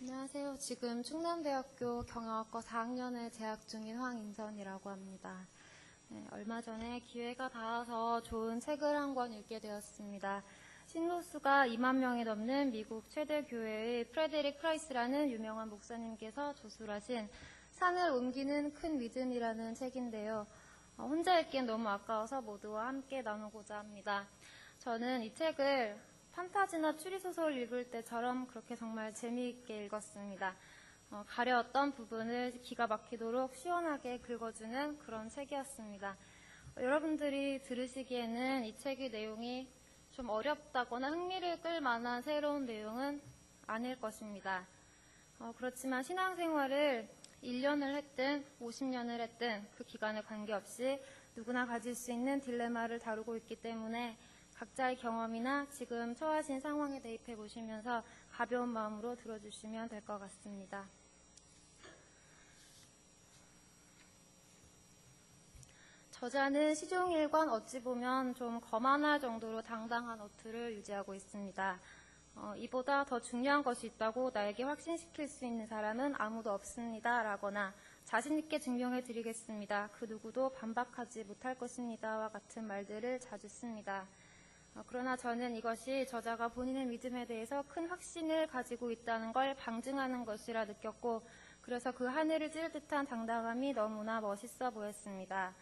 안녕하세요. 지금 충남대학교 경영학과 4학년에 재학 중인 황인선이라고 합니다. 네, 얼마 전에 기회가 닿아서 좋은 책을 한 권 읽게 되었습니다. 신도수가 2만 명이 넘는 미국 최대 교회의 프레데릭 프라이스라는 유명한 목사님께서 조술하신 산을 옮기는 큰 믿음이라는 책인데요. 어, 혼자 읽기엔 너무 아까워서 모두와 함께 나누고자 합니다. 저는 이 책을 판타지나 추리소설 읽을 때처럼 그렇게 정말 재미있게 읽었습니다. 어, 가려웠던 부분을 기가 막히도록 시원하게 긁어주는 그런 책이었습니다. 어, 여러분들이 들으시기에는 이 책의 내용이 좀 어렵다거나 흥미를 끌 만한 새로운 내용은 아닐 것입니다. 어, 그렇지만 신앙생활을 1년을 했든 50년을 했든 그 기간에 관계없이 누구나 가질 수 있는 딜레마를 다루고 있기 때문에 각자의 경험이나 지금 처하신 상황에 대입해 보시면서 가벼운 마음으로 들어주시면 될 것 같습니다. 저자는 시종일관 어찌 보면 좀 거만할 정도로 당당한 어투를 유지하고 있습니다. 어, 이보다 더 중요한 것이 있다고 나에게 확신시킬 수 있는 사람은 아무도 없습니다. 라거나 자신있게 증명해 드리겠습니다. 그 누구도 반박하지 못할 것입니다 와 같은 말들을 자주 씁니다. 어, 그러나 저는 이것이 저자가 본인의 믿음에 대해서 큰 확신을 가지고 있다는 걸 방증하는 것이라 느꼈고 그래서 그 하늘을 찌를 듯한 당당함이 너무나 멋있어 보였습니다.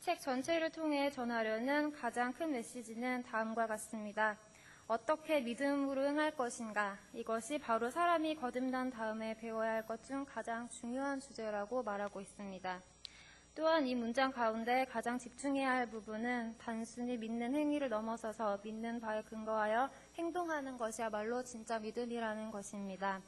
책 전체를 통해 전하려는 가장 큰 메시지는 다음과 같습니다. 어떻게 믿음으로 응할 것인가? 이것이 바로 사람이 거듭난 다음에 배워야 할 것 중 가장 중요한 주제라고 말하고 있습니다. 또한 이 문장 가운데 가장 집중해야 할 부분은 단순히 믿는 행위를 넘어서서 믿는 바에 근거하여 행동하는 것이야말로 진짜 믿음이라는 것입니다.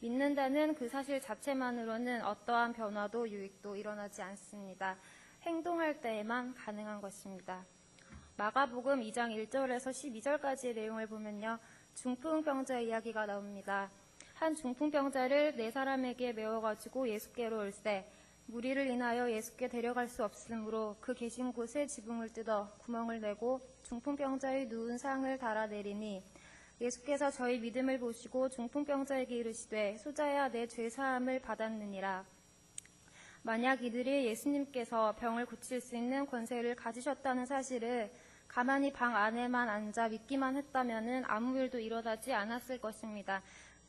믿는다는 그 사실 자체만으로는 어떠한 변화도 유익도 일어나지 않습니다. 행동할 때에만 가능한 것입니다. 마가복음 2장 1절에서 12절까지의 내용을 보면요. 중풍병자 이야기가 나옵니다. 한 중풍병자를 네 사람에게 메워가지고 예수께로 올세 무리를 인하여 예수께 데려갈 수 없으므로 그 계신 곳에 지붕을 뜯어 구멍을 내고 중풍병자의 누운 상을 달아내리니 예수께서 저희 믿음을 보시고 중풍병자에게 이르시되 소자야 내 죄 사함을 받았느니라 만약 이들이 예수님께서 병을 고칠 수 있는 권세를 가지셨다는 사실을 가만히 방 안에만 앉아 믿기만 했다면 아무 일도 일어나지 않았을 것입니다.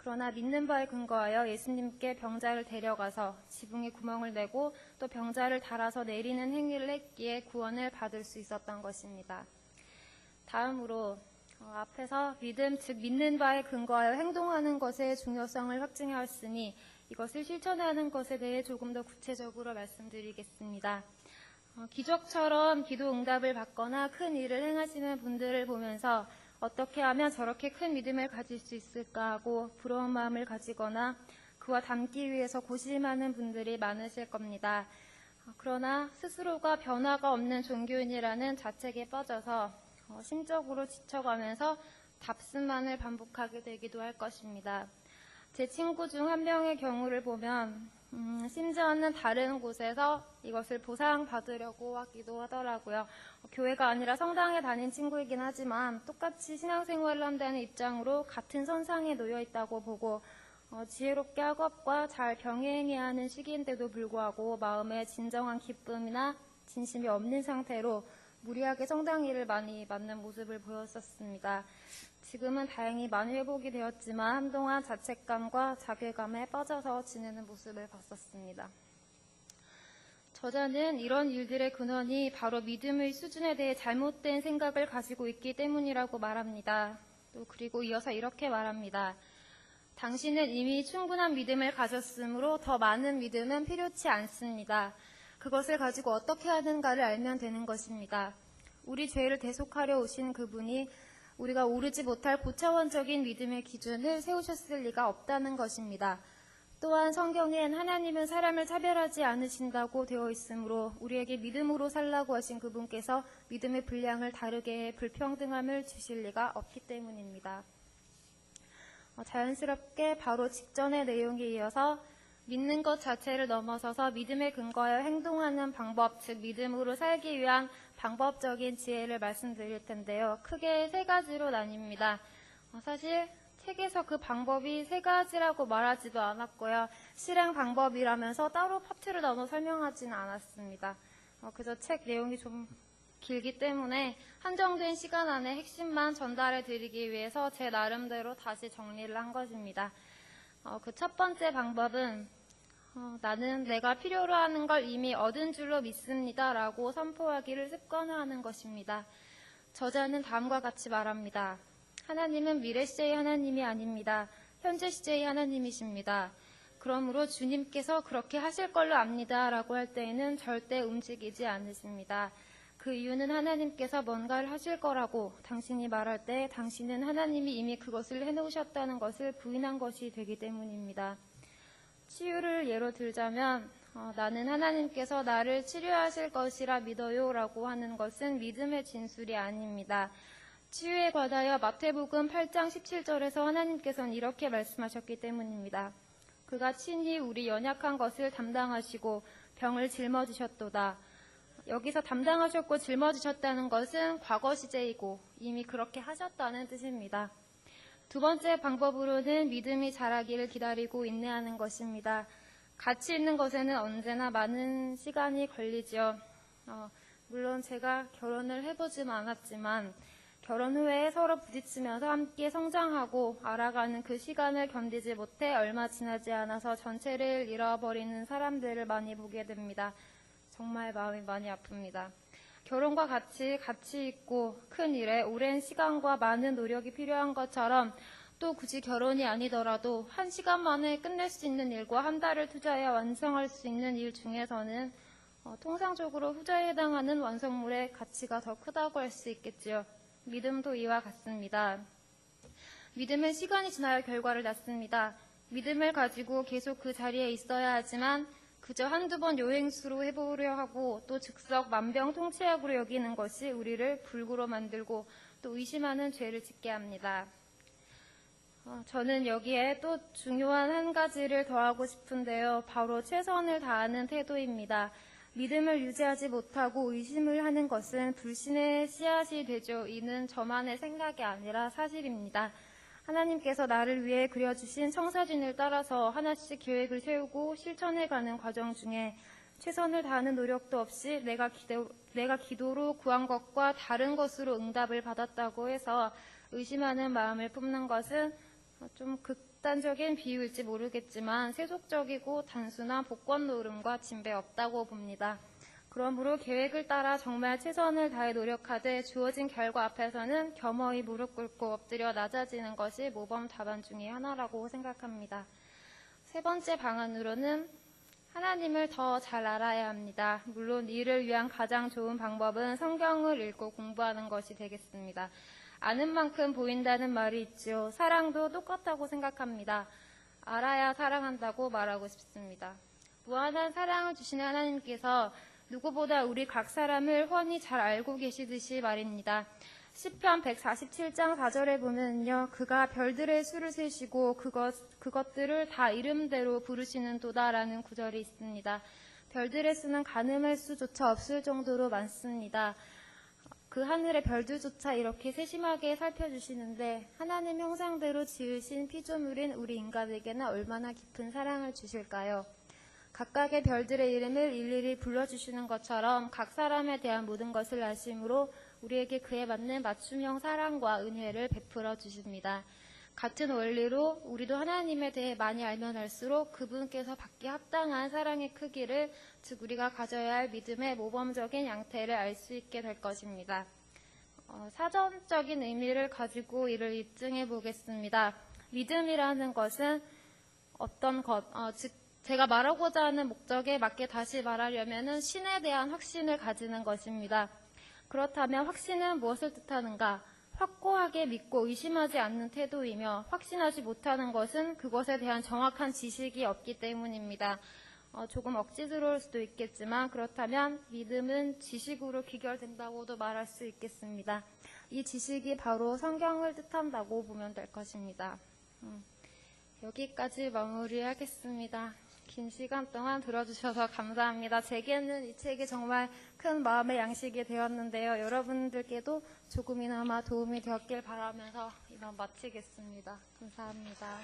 그러나 믿는 바에 근거하여 예수님께 병자를 데려가서 지붕에 구멍을 내고 또 병자를 달아서 내리는 행위를 했기에 구원을 받을 수 있었던 것입니다. 다음으로 어, 앞에서 믿음, 즉 믿는 바에 근거하여 행동하는 것의 중요성을 확증하였으니 이것을 실천하는 것에 대해 조금 더 구체적으로 말씀드리겠습니다. 어, 기적처럼 기도 응답을 받거나 큰 일을 행하시는 분들을 보면서 어떻게 하면 저렇게 큰 믿음을 가질 수 있을까 하고 부러운 마음을 가지거나 그와 닮기 위해서 고심하는 분들이 많으실 겁니다. 어, 그러나 스스로가 변화가 없는 종교인이라는 자책에 빠져서 어, 심적으로 지쳐가면서 답습만을 반복하게 되기도 할 것입니다. 제 친구 중 한 명의 경우를 보면 음, 심지어는 다른 곳에서 이것을 보상받으려고 하기도 하더라고요. 어, 교회가 아니라 성당에 다닌 친구이긴 하지만 똑같이 신앙생활을 한다는 입장으로 같은 선상에 놓여 있다고 보고 어, 지혜롭게 학업과 잘 병행해야 하는 시기인데도 불구하고 마음에 진정한 기쁨이나 진심이 없는 상태로 무리하게 성당 일을 많이 맡는 모습을 보였었습니다. 지금은 다행히 많이 회복이 되었지만 한동안 자책감과 자괴감에 빠져서 지내는 모습을 봤었습니다. 저자는 이런 일들의 근원이 바로 믿음의 수준에 대해 잘못된 생각을 가지고 있기 때문이라고 말합니다. 또 그리고 이어서 이렇게 말합니다. 당신은 이미 충분한 믿음을 가졌으므로 더 많은 믿음은 필요치 않습니다. 그것을 가지고 어떻게 하는가를 알면 되는 것입니다. 우리 죄를 대속하려 오신 그분이 우리가 오르지 못할 고차원적인 믿음의 기준을 세우셨을 리가 없다는 것입니다. 또한 성경엔 하나님은 사람을 차별하지 않으신다고 되어 있으므로 우리에게 믿음으로 살라고 하신 그분께서 믿음의 분량을 다르게 해 불평등함을 주실 리가 없기 때문입니다. 어, 자연스럽게 바로 직전의 내용에 이어서 믿는 것 자체를 넘어서서 믿음에 근거하여 행동하는 방법, 즉 믿음으로 살기 위한 방법적인 지혜를 말씀드릴 텐데요. 크게 세 가지로 나뉩니다. 어, 사실 책에서 그 방법이 세 가지라고 말하지도 않았고요. 실행 방법이라면서 따로 파트를 나눠 설명하지는 않았습니다. 어, 그저 책 내용이 좀 길기 때문에 한정된 시간 안에 핵심만 전달해 드리기 위해서 제 나름대로 다시 정리를 한 것입니다. 어, 그 첫 번째 방법은 어, 나는 내가 필요로 하는 걸 이미 얻은 줄로 믿습니다. 라고 선포하기를 습관화하는 것입니다. 저자는 다음과 같이 말합니다. 하나님은 미래 시제의 하나님이 아닙니다. 현재 시제의 하나님이십니다. 그러므로 주님께서 그렇게 하실 걸로 압니다. 라고 할 때에는 절대 움직이지 않으십니다. 그 이유는 하나님께서 뭔가를 하실 거라고 당신이 말할 때 당신은 하나님이 이미 그것을 해놓으셨다는 것을 부인한 것이 되기 때문입니다. 치유를 예로 들자면 어, 나는 하나님께서 나를 치료하실 것이라 믿어요 라고 하는 것은 믿음의 진술이 아닙니다. 치유에 관하여 마태복음 8장 17절에서 하나님께서는 이렇게 말씀하셨기 때문입니다. 그가 친히 우리 연약한 것을 담당하시고 병을 짊어지셨도다. 여기서 담당하셨고 짊어지셨다는 것은 과거 시제이고 이미 그렇게 하셨다는 뜻입니다. 두 번째 방법으로는 믿음이 자라기를 기다리고 인내하는 것입니다. 가치 있는 것에는 언제나 많은 시간이 걸리지요. 어, 물론 제가 결혼을 해보진 않았지만 결혼 후에 서로 부딪히면서 함께 성장하고 알아가는 그 시간을 견디지 못해 얼마 지나지 않아서 전체를 잃어버리는 사람들을 많이 보게 됩니다. 정말 마음이 많이 아픕니다. 결혼과 같이 가치 있고 큰 일에 오랜 시간과 많은 노력이 필요한 것처럼 또 굳이 결혼이 아니더라도 한 시간 만에 끝낼 수 있는 일과 한 달을 투자해 완성할 수 있는 일 중에서는 어, 통상적으로 후자에 해당하는 완성물의 가치가 더 크다고 할 수 있겠지요. 믿음도 이와 같습니다. 믿음은 시간이 지나야 결과를 낳습니다. 믿음을 가지고 계속 그 자리에 있어야 하지만 그저 한두 번 요행수로 해보려 하고 또 즉석 만병통치약으로 여기는 것이 우리를 불구로 만들고 또 의심하는 죄를 짓게 합니다. 어, 저는 여기에 또 중요한 한 가지를 더하고 싶은데요. 바로 최선을 다하는 태도입니다. 믿음을 유지하지 못하고 의심을 하는 것은 불신의 씨앗이 되죠. 이는 저만의 생각이 아니라 사실입니다. 하나님께서 나를 위해 그려주신 청사진을 따라서 하나씩 계획을 세우고 실천해가는 과정 중에 최선을 다하는 노력도 없이 내가, 기도, 내가 기도로 구한 것과 다른 것으로 응답을 받았다고 해서 의심하는 마음을 품는 것은 좀 극 단적인 비유일지 모르겠지만 세속적이고 단순한 복권 노름과 진배 없다고 봅니다. 그러므로 계획을 따라 정말 최선을 다해 노력하되 주어진 결과 앞에서는 겸허히 무릎 꿇고 엎드려 낮아지는 것이 모범 답안 중의 하나라고 생각합니다. 세 번째 방안으로는 하나님을 더 잘 알아야 합니다. 물론 이를 위한 가장 좋은 방법은 성경을 읽고 공부하는 것이 되겠습니다. 아는 만큼 보인다는 말이 있지요. 사랑도 똑같다고 생각합니다. 알아야 사랑한다고 말하고 싶습니다. 무한한 사랑을 주시는 하나님께서 누구보다 우리 각 사람을 훤히 잘 알고 계시듯이 말입니다. 시편 147장 4절에 보면요. 그가 별들의 수를 세시고 그것, 그것들을 다 이름대로 부르시는 도다라는 구절이 있습니다. 별들의 수는 가늠할 수조차 없을 정도로 많습니다. 그 하늘의 별들조차 이렇게 세심하게 살펴주시는데 하나님 형상대로 지으신 피조물인 우리 인간에게는 얼마나 깊은 사랑을 주실까요? 각각의 별들의 이름을 일일이 불러주시는 것처럼 각 사람에 대한 모든 것을 아심으로 우리에게 그에 맞는 맞춤형 사랑과 은혜를 베풀어 주십니다. 같은 원리로 우리도 하나님에 대해 많이 알면 알수록 그분께서 받기 합당한 사랑의 크기를 즉 우리가 가져야 할 믿음의 모범적인 양태를 알 수 있게 될 것입니다. 어, 사전적인 의미를 가지고 이를 입증해 보겠습니다. 믿음이라는 것은 어떤 것, 어, 즉 제가 말하고자 하는 목적에 맞게 다시 말하려면 신에 대한 확신을 가지는 것입니다. 그렇다면 확신은 무엇을 뜻하는가? 확고하게 믿고 의심하지 않는 태도이며 확신하지 못하는 것은 그것에 대한 정확한 지식이 없기 때문입니다. 어, 조금 억지 들어올 수도 있겠지만 그렇다면 믿음은 지식으로 귀결된다고도 말할 수 있겠습니다. 이 지식이 바로 성경을 뜻한다고 보면 될 것입니다. 음, 여기까지 마무리하겠습니다. 긴 시간 동안 들어주셔서 감사합니다. 제게는 이 책이 정말 큰 마음의 양식이 되었는데요. 여러분들께도 조금이나마 도움이 되었길 바라면서 이만 마치겠습니다. 감사합니다.